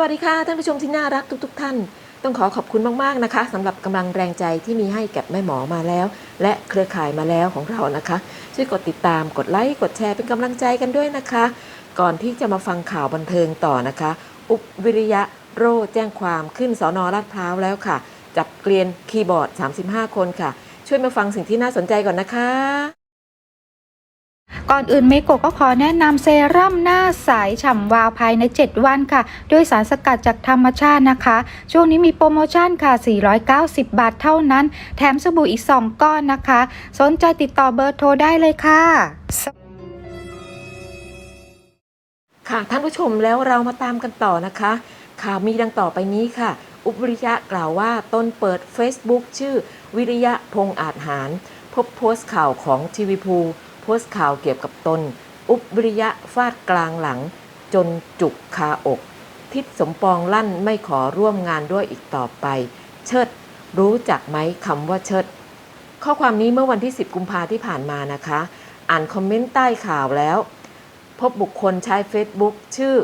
วัสดีค่ะ ท่านผู้ชมที่น่ารักทุกๆท่าน ต้องขอขอบคุณมากๆนะคะสำหรับกำลังแรงใจที่มีให้กับแม่หมอมาแล้ว และเครือข่ายมาแล้วของเรานะคะ ช่วยกดติดตามกดไลค์กดแชร์เป็นกำลังใจกันด้วยนะคะ ก่อนที่จะมาฟังข่าวบันเทิงต่อนะคะ อุบวิริยะโรแจ้งความขึ้นสอนอลาดพร้าวแล้วค่ะ จับเกลียนคีย์บอร์ด 35 คนค่ะ ช่วยมาฟังสิ่งที่น่าสนใจก่อนนะคะ ก่อนอื่นเมโกก็ขอแนะนำเซรั่มหน้าใสฉ่ำวาวภายใน 7 วันค่ะ ด้วยสารสกัดจากธรรมชาตินะคะ ช่วงนี้มีโปรโมชั่นค่ะ 490 บาทเท่านั้น แถมสบู่อีก 2 ก้อนนะคะ สนใจติดต่อเบอร์โทรได้เลยค่ะค่ะท่านผู้ชมแล้วเรามาตามกันต่อนะคะ ข่าวมีดังต่อไปนี้ค่ะ อุบริยะกล่าวว่าตนเปิด Facebook ชื่อวิริยะพงอาจหาร พบโพสต์ข่าวของทีวีภู พสต์ข่าวเกี่ยวกับตน อุบวิริยะฟาดกลางหลัง จนจุกคาอก ทิศสมปองลั่นไม่ขอร่วมงานด้วยอีกต่อไป เชิด รู้จักไหมคำว่าเชิด ข้อความนี้เมื่อวันที่ 10 กุมภาที่ผ่านมานะคะ อ่านคอมเมนต์ใต้ข่าวแล้ว พบบุคคลใช้ Facebook ชื่อ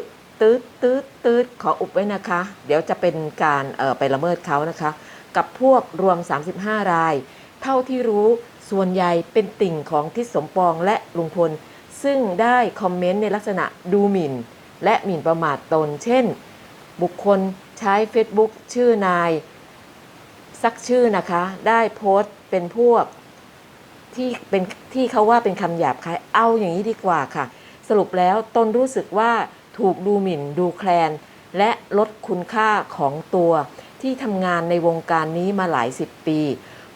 ตืดตืดตืดขออุบไว้นะคะ เดี๋ยวจะเป็นการออไปละเมิดเขานะคะ กับพวกรวม 35 ราย เท่าที่รู้ ส่วนใหญ่เป็นติ่งของทิศสมปองและลุงพล ซึ่งได้คอมเมนต์ในลักษณะดูหมิ่น และหมิ่นประมาทตน เช่น บุคคลใช้ Facebook ชื่อนายสักชื่อนะคะ ได้โพสต์เป็นพวกที่เป็นที่เขาว่าเป็นคำหยาบคายเอาอย่างนี้ดีกว่าค่ะ สรุปแล้วตนรู้สึกว่าถูกดูหมิ่นดูแคลน และลดคุณค่าของตัว ที่ทำงานในวงการนี้มาหลายสิบปี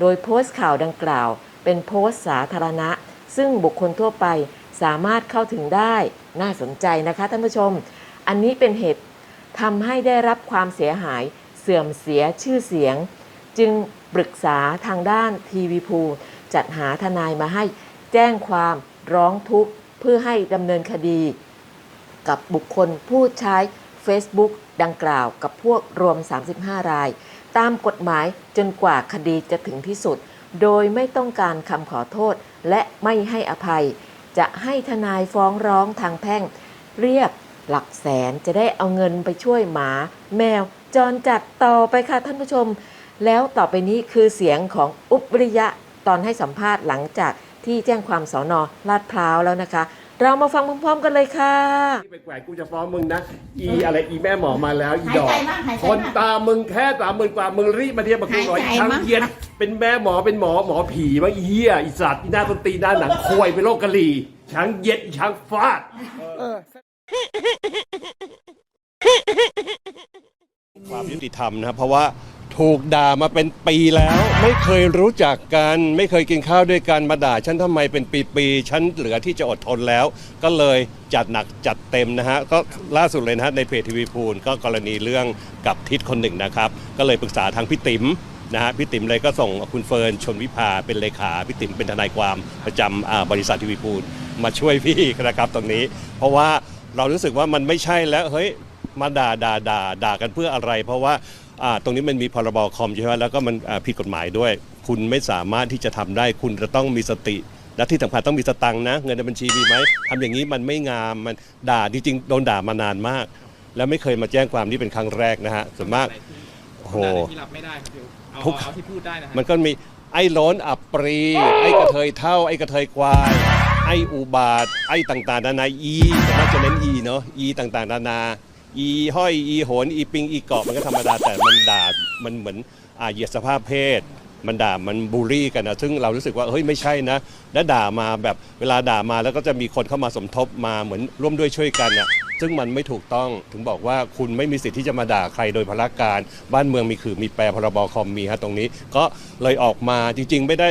โดยโพสต์ข่าวดังกล่าว เป็นโพสต์สาธารณะ ซึ่งบุคคลทั่วไปสามารถเข้าถึงได้น่าสนใจนะคะท่านผู้ชม อันนี้เป็นเหตุทำให้ได้รับความเสียหายเสื่อมเสียชื่อเสียง จึงปรึกษาทางด้านทีวีพูจัดหาทนายมาให้แจ้งความร้องทุกข์เพื่อให้ดำเนินคดี กับบุคคลผู้ใช้ Facebook ดังกล่าวกับพวกรวม 35 ราย ตามกฎหมายจนกว่าคดีจะถึงที่สุด โดยไม่ต้องการคำขอโทษและไม่ให้อภัย จะให้ทนายฟ้องร้องทางแพ่ง เรียกหลักแสนจะได้เอาเงินไปช่วยหมา แมว จรจัดต่อไปค่ะท่านผู้ชม แล้วต่อไปนี้คือเสียงของอุบวิริยะตอนให้สัมภาษณ์หลังจากที่แจ้งความสอนอลาดพร้าวแล้วนะคะ เรามาฟังพร้อมๆกันเลยค่ะไปแกว่งกูจะฟ้องมึงนะ อีอะไรอีแม่หมอมาแล้วอีหายดอกใจบ้างหายใจคนบ้างตามมึงแค่สามหมื่นกว่ามึงรีบมาเทียบกับกูหน่อยหายใจช้างบ้างเย็นเป็นแม่หมอเป็นหมอหมอผีวะอีเหี้ยอีสัตว์อีหน้าต้นตีนหน้าหนังควยเป็นโรคกะหรี่ช้างเย็ดอีช้างฟาด ความยุติธรรมนะครับเพราะว่า ถูกด่ามาเป็นปีแล้ว ไม่เคยรู้จักกัน ไม่เคยกินข้าวด้วยกันมาด่าฉันทำไมเป็นปีๆฉันเหลือที่จะอดทนแล้ว ก็เลยจัดหนักจัดเต็มนะฮะก็ล่าสุดเลยนะฮะในเพจทีวีพูลก็กรณีเรื่องกับทิศคนหนึ่งนะครับ ก็เลยปรึกษาทางพี่ติ๋มนะฮะพี่ติ๋มเลยก็ส่งคุณเฟิร์นชนวิภาเป็นเลขาพี่ติ๋มเป็นทนายความประจำอ่าบริษัททีวีพูลมาช่วยพี่นะครับตรงนี้ เพราะว่าเรารู้สึกว่ามันไม่ใช่แล้วเฮ้ยมาด่าด่าด่าด่ากันเพื่ออะไร เพราะว่า ตรงนี้มันมีพรบคอมใช่ไหมแล้วก็มันอ่าผิดกฎหมายด้วย คุณไม่สามารถที่จะทำได้ คุณจะต้องมีสติ และที่สำคัญต้องมีสตังค์นะ เงินในบัญชีมีไหมทำอย่างนี้มันไม่งามมันด่าจริงๆโดนด่ามานานมาก แล้วไม่เคยมาแจ้งความนี่เป็นครั้งแรกนะฮะส่วนมากโอ้โหที่รับไม่ได้ครับพี่เอาทุกเอาที่พูดได้นะฮะมันก็มีไอ้โล้นอับปรี ไอ้กระเทยเท่า ไอ้กระเทยควาย ไอ้อุบาท ไอ้ต่างๆนานาอีแต่น่าจะเน้นอีเนาะอีต่างๆนานา อีห้อยอีโหนอีปิงอีเกาะมันก็ธรรมดาแต่มันด่ามันเหมือนอ่าเหยียดสภาพเพศ มันด่ามันบูลลี่กันนะซึ่งเรารู้สึกว่าเฮ้ยไม่ใช่นะ แล้วด่ามาแบบเวลาด่ามาแล้วก็จะมีคนเข้ามาสมทบมาเหมือนร่วมด้วยช่วยกันน่ะซึ่งมันไม่ถูกต้องถึงบอกว่าคุณไม่มีสิทธิ์ที่จะมาด่าใครโดยพละการ บ้านเมืองมีคือมีแปรพรบคอมมีฮะตรงนี้ ก็เลยออกมาจริง ๆ ไม่ได้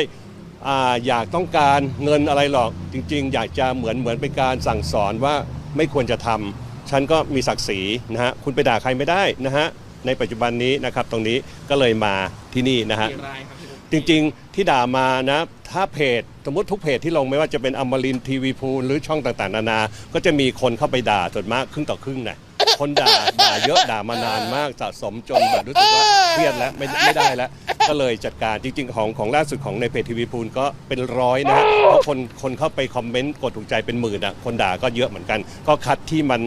อ่าอยากต้องการเงินอะไรหรอกจริง ๆ อยากจะเหมือนเหมือนเป็นการสั่งสอนว่าไม่ควรจะทำ ฉันก็มีศักดิ์ศรีนะฮะคุณไปด่าใครไม่ได้นะฮะในปัจจุบันนี้นะครับตรงนี้ก็เลยมาที่นี่นะฮะ กี่รายครับพี่อุ๊บจริงๆ ที่ด่ามานะ ถ้าเพจ สมมติทุกเพจที่ลงไม่ว่าจะเป็นอมรินทีวีพูหรือช่องต่างๆ นานา ก็จะมีคนเข้าไปด่าส่วนมากครึ่งต่อครึ่งนะคนด่า ด่าเยอะด่ามานานมากสะสมจนแบบรู้สึกว่าเครียดแล้วไม่ไม่ได้แล้ว ก็เลยจัดการจริง ๆ ของของล่าสุดของในเพจทีวีพูลก็เป็นร้อยนะฮะเพราะคนคนเข้าไปคอมเมนต์กดถูกใจเป็นหมื่นอะคนด่าก็เยอะเหมือนกัน ก็คัดที่มัน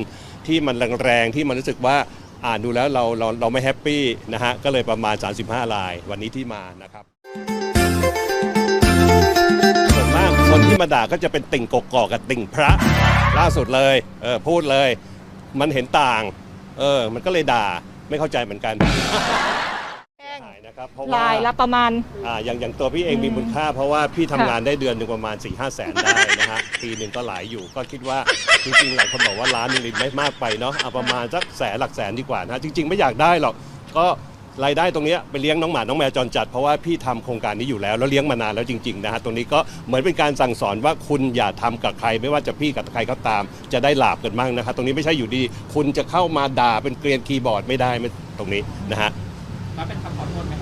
ที่มันแรงๆที่มันรู้สึกว่าอ่านดูแล้วเราเราเราไม่แฮปปี้นะฮะก็เลยประมาณ 35 ลาย วันนี้ที่มานะครับส่วนมากคนที่มาด่าก็จะเป็นติ่งกกอกกับติ่งพระ ล่าสุดเลยเออพูดเลย มันเห็นต่าง เออ มันก็เลยด่าไม่เข้าใจเหมือนกัน ครับเพราะว่าลายละประมาณ อ่าอย่างอย่างตัวพี่เองมีมูลค่า เพราะว่าพี่ทำงานได้เดือนหนึ่งประมาณ4ี่ห้าแสนได้นะฮะ ปีหนึ่งก็หลายอยู่ ก็คิดว่าจริงๆหลายคนบอกว่าล้านหนึงนี่ไม่มากไปเนาะเอาประมาณสักแสนหลักแสนดีกว่านะจริง ๆ ไม่อยากได้หรอกก็รายได้ตรงเนี้ยไปเลี้ยงน้องหมาน้องแมวจรจัดเพราะว่าพี่ทำโครงการนี้อยู่แล้วแล้วเลี้ยงมานานแล้วจริงๆนะฮะตรงนี้ก็เหมือนเป็นการสั่งสอนว่าคุณอย่าทำกับใคร ไม่ว่าจะพี่กับใครก็ตาม จะได้หลาบกันบ้างนะครับตรงนี้ไม่ใช่อยู่ดี คุณจะเข้ามาด่าเป็นเกรียนคีย์บอร์ดไม่ได้ไม่ตรงนี้นะฮะรับเป็นคำขอโทษไหมครับพี่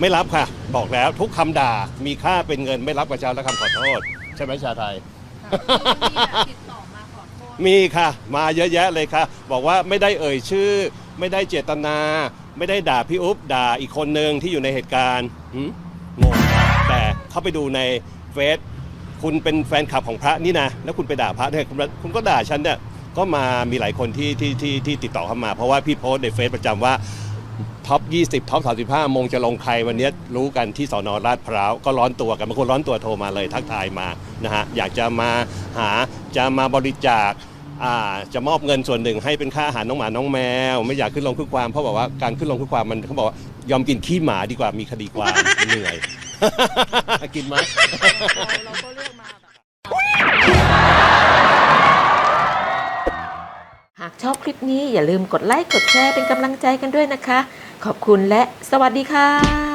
ไม่รับค่ะ บอกแล้วทุกคำด่ามีค่าเป็นเงินไม่รับกระเช้าและคำขอโทษ ใช่ไหมชาไทยมีค่ะ มาเยอะแยะเลยค่ะ บอกว่าไม่ได้เอ่ยชื่อ ไม่ได้เจตนา ไม่ได้ด่าพี่อุ๊บด่าอีกคนหนึ่งที่อยู่ในเหตุการณ์หืมงงแต่เข้าไปดูในเฟซคุณเป็นแฟนคลับของพระนี่นะแล้วคุณไปด่าพระเนี่ยคุณคุณก็ด่าฉันเนี่ยก็มามีหลายคนที่ที่ที่ที่ติดต่อเข้ามา เพราะว่าพี่โพสต์ในเฟซประจำว่า ท็อป 20 ท็อป 35 โมงจะลงใครวันนี้รู้กันที่สอนอลาดพร้าว ก็ร้อนตัวกันบางคนร้อนตัวโทรมาเลยทักทายมานะฮะอยากจะมาหาจะมาบริจาคจะมอบเงินส่วนหนึ่งให้เป็นค่าอาหารน้องหมาน้องแมว ไม่อยากขึ้นลงขึ้นความเพราะบอกว่าการขึ้นลงขึ้นความมันเขาบอกว่ายอมกินขี้หมาดีกว่ามีคดีความเหนื่อย กินไหมหาก ชอบคลิปนี้อย่าลืมกดไลค์กดแชร์เป็นกำลังใจกันด้วยนะคะ ขอบคุณและสวัสดีค่ะ